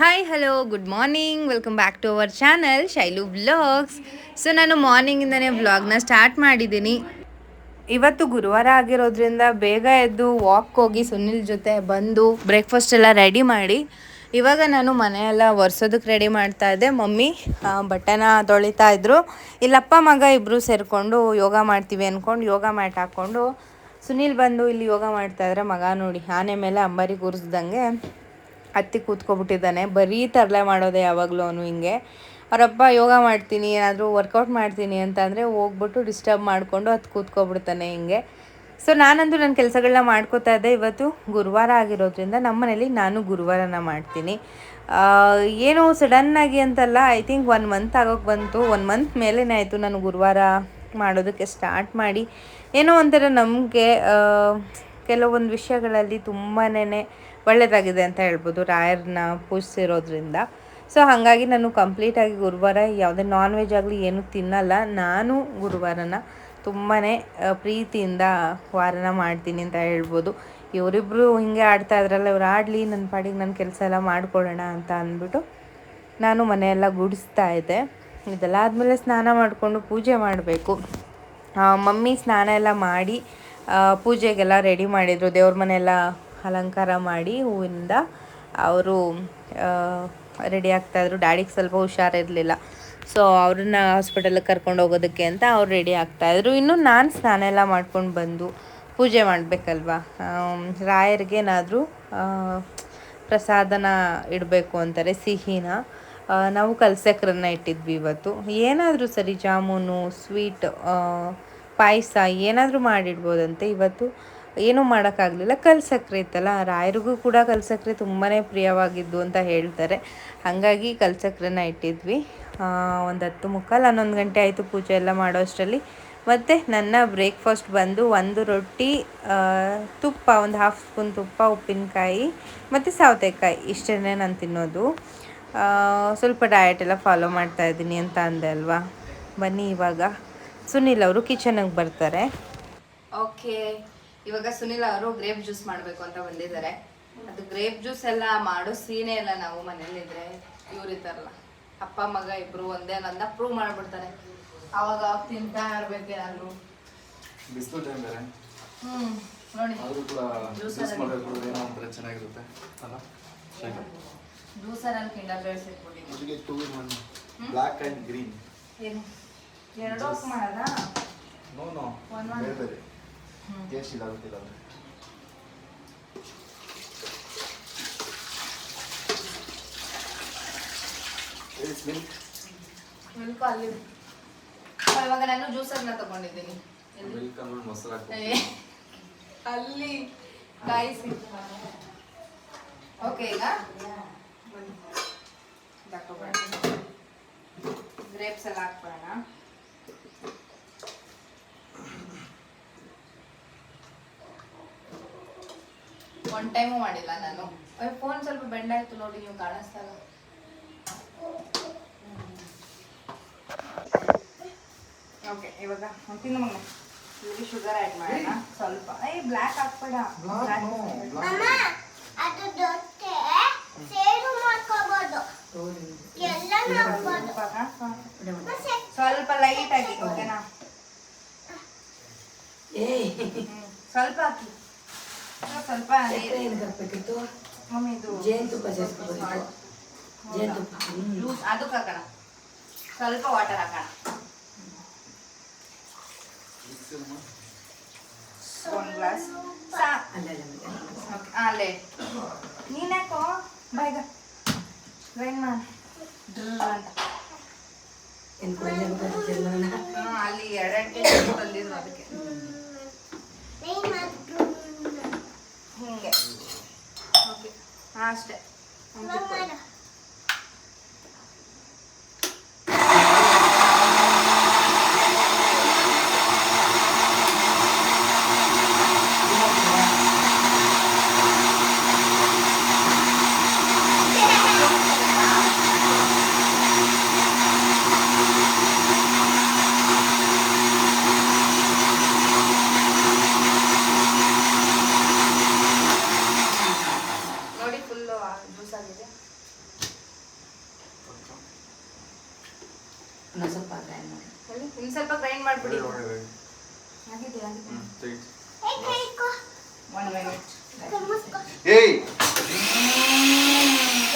Hi hello good morning welcome back to our channel Shailu vlogs so ನಾನು ಮಾರ್ನಿಂಗಿಂದನೇ ವ್ಲಾಗ್ನ start ಮಾಡಿದ್ದೀನಿ. ಇವತ್ತು ಗುರುವಾರ ಆಗಿರೋದ್ರಿಂದ ಬೇಗ ಎದ್ದು ವಾಕ್ ಹೋಗಿ ಸುನಿಲ್ ಜೊತೆ ಬಂದು ಬ್ರೇಕ್ಫಾಸ್ಟ್ ಎಲ್ಲ ರೆಡಿ ಮಾಡಿ. ಇವಾಗ ನಾನು ಮನೆಯೆಲ್ಲ ಒರೆಸೋದಕ್ಕೆ ರೆಡಿ ಮಾಡ್ತಾ ಇದ್ದೆ. ಮಮ್ಮಿ ಬಟ್ಟೆನ ತೊಳಿತಾ ಇದ್ರು. ಇಲ್ಲಪ್ಪ, ಮಗ ಇಬ್ಬರು ಸೇರಿಕೊಂಡು ಯೋಗ ಮಾಡ್ತೀವಿ ಅಂದ್ಕೊಂಡು ಯೋಗ ಮ್ಯಾಟ್ ಹಾಕ್ಕೊಂಡು ಸುನಿಲ್ ಬಂದು ಇಲ್ಲಿ ಯೋಗ ಮಾಡ್ತಾ ಇದ್ರೆ. ಮಗ ನೋಡಿ, ಆನೆ ಮೇಲೆ ಅಂಬಾರಿ ಕೂರಿಸ್ದಂಗೆ. ಹತ್ತಿ ಕೂತ್ಕೊಬಿಟ್ಟಿದ್ದಾನೆ. ಬರೀ ತರಲೆ ಮಾಡೋದೆ ಯಾವಾಗಲೂ ಅವನು ಹಿಂಗೆ. ಅವರಪ್ಪ, ಯೋಗ ಮಾಡ್ತೀನಿ, ಏನಾದರೂ ವರ್ಕೌಟ್ ಮಾಡ್ತೀನಿ ಅಂತಂದರೆ ಹೋಗ್ಬಿಟ್ಟು ಡಿಸ್ಟರ್ಬ್ ಮಾಡಿಕೊಂಡು ಅದು ಕೂತ್ಕೊಬಿಡ್ತಾನೆ ಹಿಂಗೆ. ಸೊ ನಾನಂತೂ ನನ್ನ ಕೆಲಸಗಳನ್ನ ಮಾಡ್ಕೋತಾ ಇದ್ದೆ. ಇವತ್ತು ಗುರುವಾರ ಆಗಿರೋದ್ರಿಂದ ನಮ್ಮ ಮನೇಲಿ ನಾನು ಗುರುವಾರನ ಮಾಡ್ತೀನಿ. ಏನು ಸಡನ್ನಾಗಿ ಅಂತಲ್ಲ ಐ ಥಿಂಕ್ ಒನ್ ಮಂತ್ ಆಗೋಕ್ಕೆ ಬಂತು. ಒನ್ ಮಂತ್ ಮೇಲೇ ಆಯಿತು ನಾನು ಗುರುವಾರ ಮಾಡೋದಕ್ಕೆ ಸ್ಟಾರ್ಟ್ ಮಾಡಿ. ಏನೋ ಒಂಥರ ನಮಗೆ ಕೆಲವೊಂದು ವಿಷಯಗಳಲ್ಲಿ ತುಂಬಾ ಒಳ್ಳೆಯದಾಗಿದೆ ಅಂತ ಹೇಳ್ಬೋದು ರಾಯರನ್ನ ಪೂಜಿಸಿರೋದ್ರಿಂದ. ಸೊ ಹಾಗಾಗಿ ನಾನು ಕಂಪ್ಲೀಟಾಗಿ ಗುರುವಾರ ಯಾವುದೇ ನಾನ್ ವೆಜ್ ಆಗಲಿ ಏನೂ ತಿನ್ನಲ್ಲ. ನಾನು ಗುರುವಾರನ ತುಂಬಾ ಪ್ರೀತಿಯಿಂದ ವಾರನ ಮಾಡ್ತೀನಿ ಅಂತ ಹೇಳ್ಬೋದು. ಇವರಿಬ್ಬರು ಹಿಂಗೆ ಆಡ್ತಾ ಇದ್ರಲ್ಲ, ಇವ್ರು ಆಡಲಿ ನನ್ನ ಪಾಡಿಗೆ ನನ್ನ ಕೆಲಸ ಎಲ್ಲ ಮಾಡ್ಕೊಳ್ಳೋಣ ಅಂತ ಅಂದ್ಬಿಟ್ಟು ನಾನು ಮನೆಯೆಲ್ಲ ಗುಡಿಸ್ತಾ ಇದ್ದೆ. ಇದೆಲ್ಲ ಆದಮೇಲೆ ಸ್ನಾನ ಮಾಡಿಕೊಂಡು ಪೂಜೆ ಮಾಡಬೇಕು. ಮಮ್ಮಿ ಸ್ನಾನ ಎಲ್ಲ ಮಾಡಿ ಪೂಜೆಗೆಲ್ಲ ರೆಡಿ ಮಾಡಿದರು. ದೇವ್ರ ಮನೆಯೆಲ್ಲ ಅಲಂಕಾರ ಮಾಡಿ ಹೂವಿಂದ ಅವರು ರೆಡಿ ಆಗ್ತಾಯಿದ್ರು ಡ್ಯಾಡಿಗೆ ಸ್ವಲ್ಪ ಹುಷಾರಿರಲಿಲ್ಲ. ಸೊ ಅವ್ರನ್ನ ಹಾಸ್ಪಿಟಲ್ಗೆ ಕರ್ಕೊಂಡು ಹೋಗೋದಕ್ಕೆ ಅಂತ ಅವ್ರು ರೆಡಿ ಆಗ್ತಾಯಿದ್ರು ಇನ್ನು ನಾನು ಸ್ನಾನ ಎಲ್ಲ ಮಾಡ್ಕೊಂಡು ಬಂದು ಪೂಜೆ ಮಾಡಬೇಕಲ್ವಾ? ರಾಯರಿಗೇನಾದರೂ ಪ್ರಸಾದನ ಇಡಬೇಕು ಅಂತಾರೆ, ಸಿಹಿನ. ನಾವು ಕಲ್ಸಕ್ರನ್ನ ಇಟ್ಟಿದ್ವಿ ಇವತ್ತು. ಏನಾದರೂ ಸರಿ, ಜಾಮೂನು ಸ್ವೀಟ್ ಪಾಯಸ ಏನಾದರೂ ಮಾಡಿಡ್ಬೋದಂತೆ ಇವತ್ತು? ಏನೂ ಮಾಡೋಕ್ಕಾಗಲಿಲ್ಲ. ಕಲ್ಸಕ್ರೆ ಇತ್ತಲ್ಲ, ರಾಯರಿಗೂ ಕೂಡ ಕಲ್ಸಕ್ರೆ ತುಂಬಾ ಪ್ರಿಯವಾಗಿದ್ದು ಅಂತ ಹೇಳ್ತಾರೆ. ಹಾಗಾಗಿ ಕಲ್ಸಕ್ರೆನ ಇಟ್ಟಿದ್ವಿ. ಒಂದು ಹತ್ತು ಮುಕ್ಕಾಲು ಹನ್ನೊಂದು ಗಂಟೆ ಆಯಿತು ಪೂಜೆ ಎಲ್ಲ ಮಾಡೋ ಅಷ್ಟರಲ್ಲಿ ಮತ್ತು ನನ್ನ ಬ್ರೇಕ್ಫಾಸ್ಟ್ ಬಂದು ಒಂದು ರೊಟ್ಟಿ ತುಪ್ಪ, ಒಂದು ಹಾಫ್ ಸ್ಪೂನ್ ತುಪ್ಪ, ಉಪ್ಪಿನಕಾಯಿ, ಮತ್ತು ಸೌತೆಕಾಯಿ ಇಷ್ಟೇ ನಾನು ತಿನ್ನೋದು. ಸ್ವಲ್ಪ ಡಯಟ್ ಎಲ್ಲ ಫಾಲೋ ಮಾಡ್ತಾ ಇದ್ದೀನಿ ಅಂತ ಅಂದೆ ಅಲ್ವಾ? ಬನ್ನಿ ಇವಾಗ. ಸುನಿಲ್ ಅವರು ಕಿಚನಿಗೆ ಬರ್ತಾರೆ. ಓಕೆ ಇವಾಗ ಸುನಿಲ್ ಅವರು ಗ್ರೇಪ್ ಜ್ಯೂಸ್ ಮಾಡಬೇಕು ಅಂತ ಬಂದಿದ್ದಾರೆ. ಅದು ಗ್ರೇಪ್ ಜ್ಯೂಸ್ ಎಲ್ಲ ಮಾಡೋ ಸೀನೇ ಇಲ್ಲ ನಾವು ಮನೇಲಿದ್ರೆ ಇವ್ರು ಇದ್ದಾರಲ್ಲ ಅಪ್ಪ ಮಗ ಇಬ್ರು ಒಂದೇ ಅನ್ನೋದನ್ನ ಪ್ರೂವ್ ಮಾಡ್ಬಿಡ್ತಾರೆ. ಅವಾಗ ಅವಾಗ ತಿಂತಾ ಇರ್ಬೇಕು ಯಾರು ಬಿಸಿಲು ಟೈಮ್ ಬೇರೆ. ಹ್ಮ್ ನೋಡಿ. ಆದ್ರೂ ಕೂಡ ಜ್ಯೂಸ್ ಮಾಡಬೇಕು ಏನೋ ಒಂಥರ ಚೆನ್ನಾಗಿರುತ್ತೆ. ಅಲ್ಲ? ಜ್ಯೂಸರಲ್ಲಿ ಕಿಂಡರ್ ಜಾಯ್ಸ್ ಇಟ್ಬಿಟ್ಟಿದ್ದೀನಿ ಅದಕ್ಕೆ two in one black and green ಏನು? ಎರಡು ಮಾಡೋದಾ? No no. ಬೇರೆ ಬೇರೆ. ಟೇಸ್ಟ್ ಇಲ್ಲ ಗೊತ್ತಿಲ್ಲ ಅದು ಮಿಲ್ಕ್ ಮಿಲ್ಕ್ ಅಲ್ಲಿ ಇವಾಗ ನಾನು ಜ್ಯೂಸರ್ನ ತಗೊಂಡಿದ್ದೀನಿ ಎಲ್ಲಿ? ಮಿಲ್ಕ್ ಮೊಸರು ಏ, ಅಲ್ಲಿ ಕಾಯಿಸಿ ಓಕೆ ಈಗ ಗ್ರೇಪ್ಸ್ ಎಲ್ಲ ಹಾಕ್ಬಿಡೋಣ ಒನ್ ಟೈಮು ಮಾಡಿಲ್ಲ ನಾನು. ಫೋನ್ ಸ್ವಲ್ಪ ಬೆಂಡ್ ಆಯ್ತು ನೋಡಿ ನೀವು ಕಾಣಿಸ್ತಾರ ಓಕೆ ಇವಾಗ ತಿನ್ನು ಮಗ ಇಲ್ಲಿ ಶುಗರ್ ಆ್ಯಡ್ ಮಾಡೋಣ. ಸ್ವಲ್ಪ. ಏ ಬ್ಲ್ಯಾಕ್ ಹಾಕ್ಬೇಡ. ಸ್ವಲ್ಪ ಲೈಟ್ ಆಗಿ ಓಕೆನಾ ಹ್ಮ್. ಸ್ವಲ್ಪ ಹಾಕಿ. ಸ್ವಲ್ಪ ಹಾಕ್ಬೇಕಿತ್ತು ಮಮ್ಮಿ ಇದು ಜೇನುತುಪ್ಪ ಸೇರಿಸ್ಕೋಬೇಕು ಜೇನುತುಪ್ಪ. ಜ್ಯೂಸ್ ಅದಕ್ಕೆ ಹಾಕೋಣ. ಸ್ವಲ್ಪ ವಾಟರ್ ಹಾಕೋಣ. ಒಂದು ಗ್ಲಾಸ್ ಅಲ್ಲ ನೀನ್ಯಾಕೋ? ಬಾಯ್ಗ ಗ್ರೈಂಡ್ ಮಾಡ. ಅಂತ ಏನ್ ಅಲ್ಲಿ ಎರಡೆರಡು ತಂದಿದ್ರು ಅದಕ್ಕೆ ನೀನ್ ಮಾತ್ರ ಹಿಂಗೆ ಓಕೆ ಹಾಂ ಅಷ್ಟೇ ಮಾಡು ನೋಡಿ ಫುಲ್ಲು ಜ್ಯೂಸ್ ಆಗಿದೆ ಇನ್ನೊಂದು ಸ್ವಲ್ಪ ಗ್ರೈಂಡ್ ಮಾಡಿ. ಇನ್ನು ಸ್ವಲ್ಪ ಗ್ರೈಂಡ್ ಮಾಡಿಬಿಡಿ. ಆಗಿದೆ ಆಗಿದೆ. ಏಯ್!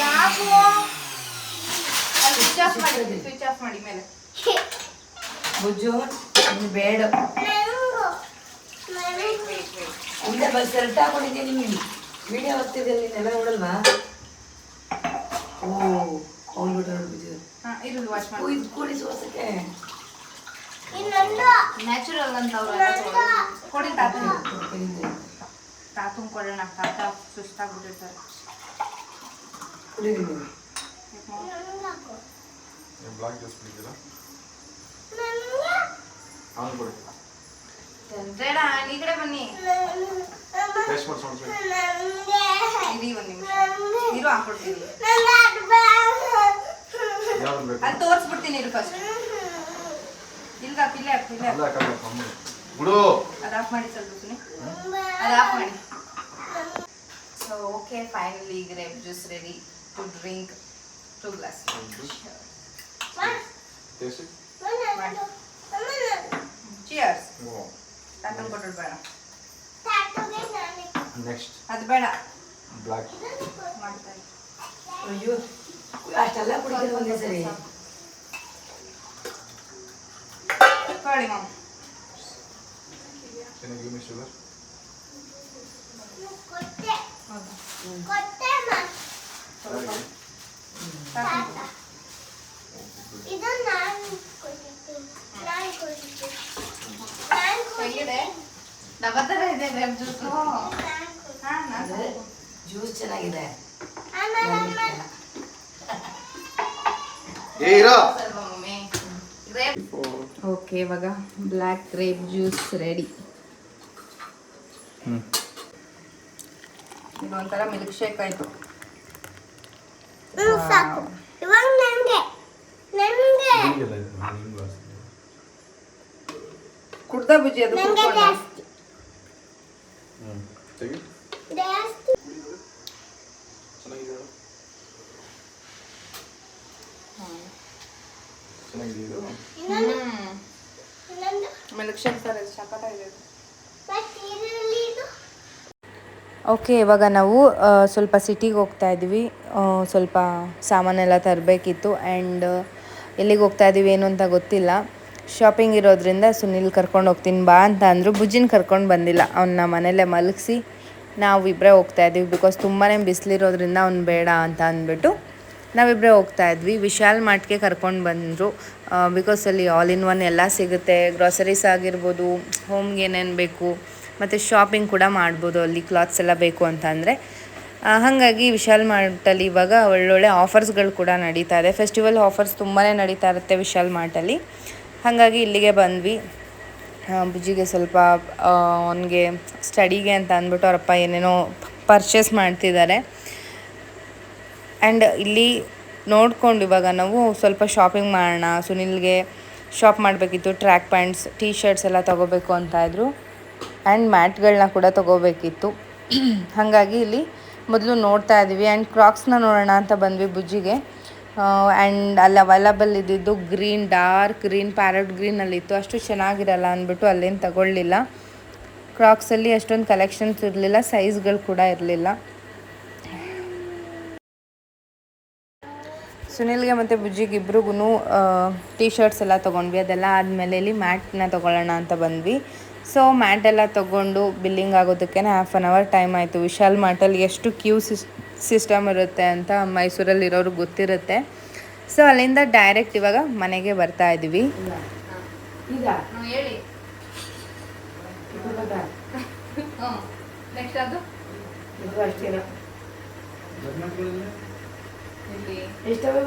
ಯಾಕೋ? ಸ್ವಿಚ್ ಆಫ್ ಮಾಡಿ ಸ್ವಿಚ್ ಆಫ್ ಮಾಡಿ ಮೇಲೆ. ಬುಜ್ಜು ನೀನು ಬೇಡ. ಹಿಂದೆ ಬಸ್ ಸೆಲ್ಟ್ ಹಾಕೊಂಡಿದ್ದೆ ನಿಮಗೆ. ವಿಡಿಯೋ ಹೋಗ್ತಿದ್ದೆ ನೀನೆಲ್ಲ ನೋಡಲ್ವಾ? ಓ ಅವ್ನು ಬಿಟ್ಟು ಇರೋದು ವಾಶ್ ಮಾಡಿ. ಇದು ಕೂಡಿ ಸೋಸಕ್ಕೆ ನ್ಯಾಚುರಲ್ ಅಂತ ಅವ್ರು ಕೊಡಿ ತಾತ. ತಾತಂಗೆ ಕೊಡೋಣ ತಾತ ಸುಸ್ತಾಗ್ಬಿಟ್ಟಿರ್ತಾರೆ. ಬ್ಲಾಕ್ ಜ್ಯೂಸ್ ಕುಡಿತೀರಾ ನಂಗು ಅವನು ಕೊಡಿ. ಈ ಕಡೆ ಬನ್ನಿ. ಟೇಸ್ಟ್ ಮಾಡಿ ಸ್ವಲ್ಪ ನಂಗೆ ಇರಿ ಒಂದು ನಿಮಿಷ. ಇರು ಹಾಕೊಡ್ತೀನಿ. ಯಾವ್ದು ಬೇಕು? ಅಲ್ಲಿ ತೋರಿಸ್ಬಿಡ್ತೀನಿ ಇರು ಫಸ್ಟ್ ಇಲ್ಲ ಇಲ್ಲೇ ಪಿಲ್ಲೆ ಇಲ್ಲೇ ಅಲ್ಲ ಕಲ್ಲ ಕಮ್ಮಿ. ಬಿಡು. ಅದು ಆಫ್ ಮಾಡಿ ಸ್ವಲ್ಪ ಸುನಿ ಅದು ಆಫ್ ಮಾಡಿ. So okay finally grape juice ready to drink two glass taste cheers ತಾತಂಗೆ ಕೊಟ್ಟರು ಬೇಡ ನೆಕ್ಸ್ಟ್ ಅದು ಬೇಡ. ಬ್ಲಾಕ್ ಮಾಡ್ತಾರೆ ಅಯ್ಯೋ. ಅಷ್ಟೆಲ್ಲ ಕುಡಿದ್ರೆ ಒಂದೇ ಸರಿ. ತೊಗೊಳ್ಳಿ ಮಾಮ್. ಜ್ಯೂಸ್. ಚೆನ್ನಾಗಿದೆ. ಓಕೆ ಇವಾಗ ಬ್ಲ್ಯಾಕ್ ಗ್ರೇಪ್ ಜ್ಯೂಸ್ ರೆಡಿ. ಇದೊಂಥರ ಮಿಲ್ಕ್ ಶೇಕ್ ಆಯಿತು. ಕುಡ್ದ ಬುಜ್ಜಿ ಅದು ನನಗೆ ಕುಡ್ಕೊಂಡ ಜಾಸ್ತಿ ಹ್ಞೂ ತೆಗಿ ಜಾಸ್ತಿ ಚೆನ್ನಾಗಿದೆ ಹೇಳು. ಚೆನ್ನಾಗಿದೆ ಇದು ಇನ್ನೊಂದು ಹ್ಮ್ ಸಖತ್ತಾಗಿದೆ ಓಕೆ ಇವಾಗ ನಾವು ಸ್ವಲ್ಪ ಸಿಟಿಗೆ ಹೋಗ್ತಾ ಇದ್ವಿ. ಸ್ವಲ್ಪ ಸಾಮಾನೆಲ್ಲ ತರಬೇಕಿತ್ತು ಆ್ಯಂಡ್ ಎಲ್ಲಿಗೆ ಹೋಗ್ತಾ ಇದ್ದೀವಿ ಏನು ಅಂತ ಗೊತ್ತಿಲ್ಲ. ಶಾಪಿಂಗ್ ಇರೋದ್ರಿಂದ ಸುನಿಲ್ ಕರ್ಕೊಂಡು ಹೋಗ್ತೀನಿ ಬಾ ಅಂತ ಅಂದರು. ಬುಜ್ಜಿನ ಕರ್ಕೊಂಡು ಬಂದಿಲ್ಲ. ಅವನ್ನ ಮನೇಲೆ ಮಲಗಿಸಿ ನಾವು ಇಬ್ಬರೇ ಹೋಗ್ತಾ ಇದ್ದೀವಿ. ಬಿಕಾಸ್ ತುಂಬಾ ಬಿಸಿಲಿರೋದ್ರಿಂದ ಅವ್ನು ಬೇಡ ಅಂತ ಅಂದ್ಬಿಟ್ಟು ನಾವಿಬ್ಬರೇ ಹೋಗ್ತಾ ಇದ್ವಿ. ವಿಶಾಲ್ ಮಾರ್ಟ್ಗೆ ಕರ್ಕೊಂಡು ಬಂದರು. ಬಿಕಾಸ್ ಅಲ್ಲಿ ಆಲ್ ಇನ್ ಒನ್ ಎಲ್ಲ ಸಿಗುತ್ತೆ. ಗ್ರಾಸರೀಸ್ ಆಗಿರ್ಬೋದು ಹೋಮ್ಗೆ ಏನೇನು ಬೇಕು, ಮತ್ತು ಶಾಪಿಂಗ್ ಕೂಡ ಮಾಡ್ಬೋದು. ಅಲ್ಲಿ ಕ್ಲಾತ್ಸ್ ಎಲ್ಲ ಬೇಕು ಅಂತ ಅಂದರೆ. ಹಾಗಾಗಿ ವಿಶಾಲ್ ಮಾರ್ಟಲ್ಲಿ ಇವಾಗ ಒಳ್ಳೊಳ್ಳೆ ಆಫರ್ಸ್ಗಳು ಕೂಡ ನಡೀತಾ ಇದೆ. ಫೆಸ್ಟಿವಲ್ ಆಫರ್ಸ್ ತುಂಬಾ ನಡೀತಾ ಇರುತ್ತೆ ವಿಶಾಲ್ ಮಾರ್ಟಲ್ಲಿ ಹಾಗಾಗಿ ಇಲ್ಲಿಗೆ ಬಂದ್ವಿ. ಬುಜ್ಜಿಗೆ ಸ್ವಲ್ಪ ಅವನಿಗೆ ಸ್ಟಡಿಗೆ ಅಂತ ಅಂದ್ಬಿಟ್ಟು ಅವರಪ್ಪ ಏನೇನೋ ಪರ್ಚೇಸ್ ಮಾಡ್ತಿದ್ದಾರೆ. ಆ್ಯಂಡ್ ಇಲ್ಲಿ ನೋಡ್ಕೊಂಡು ಇವಾಗ ನಾವು ಸ್ವಲ್ಪ ಶಾಪಿಂಗ್ ಮಾಡೋಣ. ಸುನಿಲ್ಗೆ ಶಾಪ್ ಮಾಡಬೇಕಿತ್ತು. ಟ್ರ್ಯಾಕ್ ಪ್ಯಾಂಟ್ಸ್ ಟೀ ಶರ್ಟ್ಸ್ ಎಲ್ಲ ತೊಗೋಬೇಕು ಅಂತ ಇದ್ದರು ಆ್ಯಂಡ್ ಮ್ಯಾಟ್ಗಳನ್ನ ಕೂಡ ತೊಗೋಬೇಕಿತ್ತು. ಹಾಗಾಗಿ ಇಲ್ಲಿ ಮೊದಲು ನೋಡ್ತಾ ಇದ್ದೀವಿ ಆ್ಯಂಡ್ ಕ್ರಾಕ್ಸ್ನ ನೋಡೋಣ ಅಂತ ಬಂದ್ವಿ ಬುಜ್ಜಿಗೆ. ಆ್ಯಂಡ್ ಅಲ್ಲಿ ಅವೈಲಬಲ್ ಇದ್ದಿದ್ದು ಗ್ರೀನ್ ಡಾರ್ಕ್ ಗ್ರೀನ್ ಪ್ಯಾರಟ್ ಗ್ರೀನಲ್ಲಿತ್ತು ಅಷ್ಟು ಚೆನ್ನಾಗಿರಲ್ಲ ಅಂದ್ಬಿಟ್ಟು ಅಲ್ಲೇನು ತಗೊಳ್ಳಿಲ್ಲ. ಕ್ರಾಕ್ಸಲ್ಲಿ ಅಷ್ಟೊಂದು ಕಲೆಕ್ಷನ್ಸ್ ಇರಲಿಲ್ಲ. ಸೈಜ್ಗಳು ಕೂಡ ಇರಲಿಲ್ಲ. ಸುನಿಲ್ಗೆ ಮತ್ತು ಬುಜ್ಜಿಗೆ ಇಬ್ರಿಗೂ ಟೀ ಶರ್ಟ್ಸ್ ಎಲ್ಲ ತೊಗೊಂಡ್ವಿ. ಅದೆಲ್ಲ ಆದಮೇಲೆ ಇಲ್ಲಿ ಮ್ಯಾಟ್ನ ತೊಗೊಳ್ಳೋಣ ಅಂತ ಬಂದ್ವಿ. ಸೊ ಮ್ಯಾಟ್ ಎಲ್ಲ ತೊಗೊಂಡು ಬಿಲ್ಲಿಂಗ್ ಆಗೋದಕ್ಕೆ ಹಾಫ್ ಆನ್ ಅವರ್ ಟೈಮ್ ಆಯಿತು. ವಿಶಾಲ್ ಮಾರ್ಟಲ್ಲಿ ಎಷ್ಟು ಕ್ಯೂ ಸಿಸ್ ಸಿಸ್ಟಮ್ ಇರುತ್ತೆ ಅಂತ ಮೈಸೂರಲ್ಲಿ ಇರೋರು ಗೊತ್ತಿರುತ್ತೆ. ಸೊ ಅಲ್ಲಿಂದ ಡೈರೆಕ್ಟ್ ಇವಾಗ ಮನೆಗೆ ಬರ್ತಾ ಇದ್ದೀವಿ? ನೆಕ್ಸ್ಟ್ ಅದು ಇದು ಅಷ್ಟೇನ? ಇಲ್ಲಿ ಎಷ್ಟವು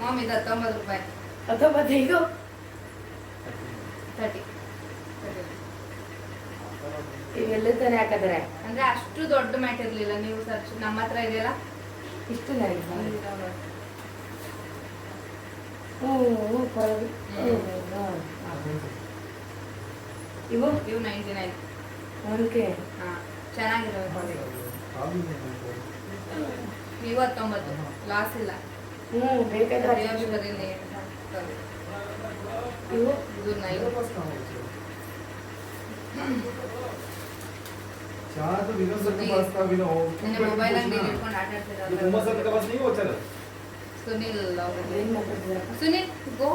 ಮಾಮ್ ಇದು ಹತ್ತೊಂಬತ್ತು ರೂಪಾಯಿ. ಹತ್ತೊಂಬತ್ತೈದು ತರ್ಟಿ ಇವೆಲ್ಲ ತಾನೆ ಹಾಕಿದ್ರೆ? ಅಂದ್ರೆ ಅಷ್ಟು ದೊಡ್ಡ ಮ್ಯಾಟ್ ಇರಲಿಲ್ಲ ನೀವು ಸರ್ ನಮ್ಮ ಹತ್ರ ಇದೆಯಲ್ಲ? ಇಷ್ಟು ಇವು? ಇವು ನೈಂಟಿ ನೈನ್ ಓಕೆ ಹಾಂ ಚೆನ್ನಾಗಿರೋ ಇವತ್ತೊಂಬತ್ತು. ಲಾಸ್ ಇಲ್ಲ. ಹ್ಞೂ ಬೇಕಾದ್ರೆ ಇವು? ಇದು ಚಾದು ವಿನೋದ್ ಸರ್ಕ ಪಾಸ್ತಾ ವಿನೋ ಮೊಬೈಲ್ ಅಲ್ಲಿ ಇಟ್ಕೊಂಡು ಆಟ ಆಡ್ತಿದ್ದಾರೆ ತುಂಬ ಸರ್ಕ ಪಾಸ್ ನೀವು ಓಚರ ಸುನಿಲ್ ಸುನಿಲ್ ಗೋ.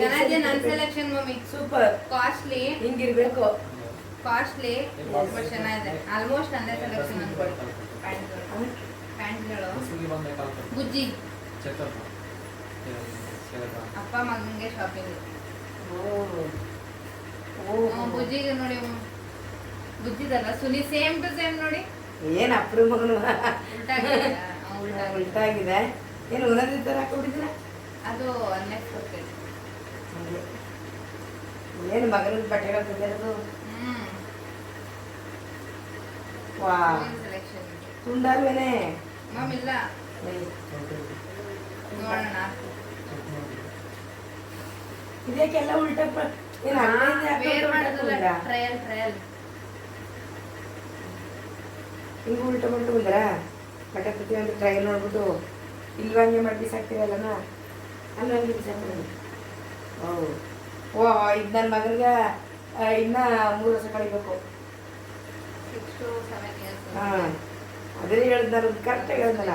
ಚೆನ್ನಾಗಿದೆ ಸೆಲೆಕ್ಷನ್ ಮಮ್ಮಿ? ಸೂಪರ್ ಕಾಸ್ಟ್ಲಿ ಹಿಂಗಿರ್ಬೇಕು. ಕಾಸ್ಟ್ಲಿ ಚೆನ್ನಾಗಿದೆ. ಆಲ್ಮೋಸ್ಟ್ ಅಂದೇ ಸೆಲೆಕ್ಷನ್ ಅನ್ಕೊಳ್ತೀನಿ. ಪ್ಯಾಂಟ್ಗಳು ಬುಜ್ಜಿ ಅಪ್ಪ ಮಗನಿಗೆ ಶಾಪಿಂಗ್ ಬುಜ್ಜಿಗೆ ನೋಡಿ. ಬುಜ್ಜಿದಲ್ಲ ಸುನಿ ಸೇಮ್ ಟು ಸೇಮ್ ನೋಡಿ. ಏನು ಅಪ್ರ ಮಗನು? ಉಲ್ಟಾಗಿದೆ. ಏನು ಒಂದೊಂದು ಥರ ಅದು ಅನ್ಎಕ್ಸ್ಪೆಕ್ಟೆಡ್ ಏನು ಮಗನ ಬಟ್ಟೆಗಳು ತಂದಿರೋದು ವಾ ತುಂಡಲ್ವೇನೆ ಮಮ್ ಇಲ್ಲ. ನೋಡೋಣ. ಇದಕ್ಕೆಲ್ಲ ಉಲ್ಟ ಟ್ರಯಲ್ ಟ್ರಯಲ್. ಹಿಂಗೆ ಉಲ್ಟಾ ಮಾಡ್ಕೊಂಡು ಬಂದ್ರ? ಬಟ್ಟೆ ಪ್ರತಿಯೊಂದು ಟ್ರಯಲ್ ನೋಡ್ಬಿಟ್ಟು ಇಲ್ವಾ ಹಂಗೆ ಮಾಡಿ ಬಿಸಾಕ್ತಿರಲ್ಲನ ಅಲ್ಲಿ ಹಂಗೆ ಬಿಸಾಕ್ಬಿಡೋದು ಓ ಓ ಇದು ನನ್ನ ಮಗನಿಗೆ ಇನ್ನ ಮೂರು ವರ್ಷ ಕಳಿಬೇಕು. ಸಿಕ್ಸ್ ಟು ಹೇಳಿದ್ನಲ್ಲ ಕರೆಕ್ಟಾಗಿ ಹೇಳ್ದಲ್ಲ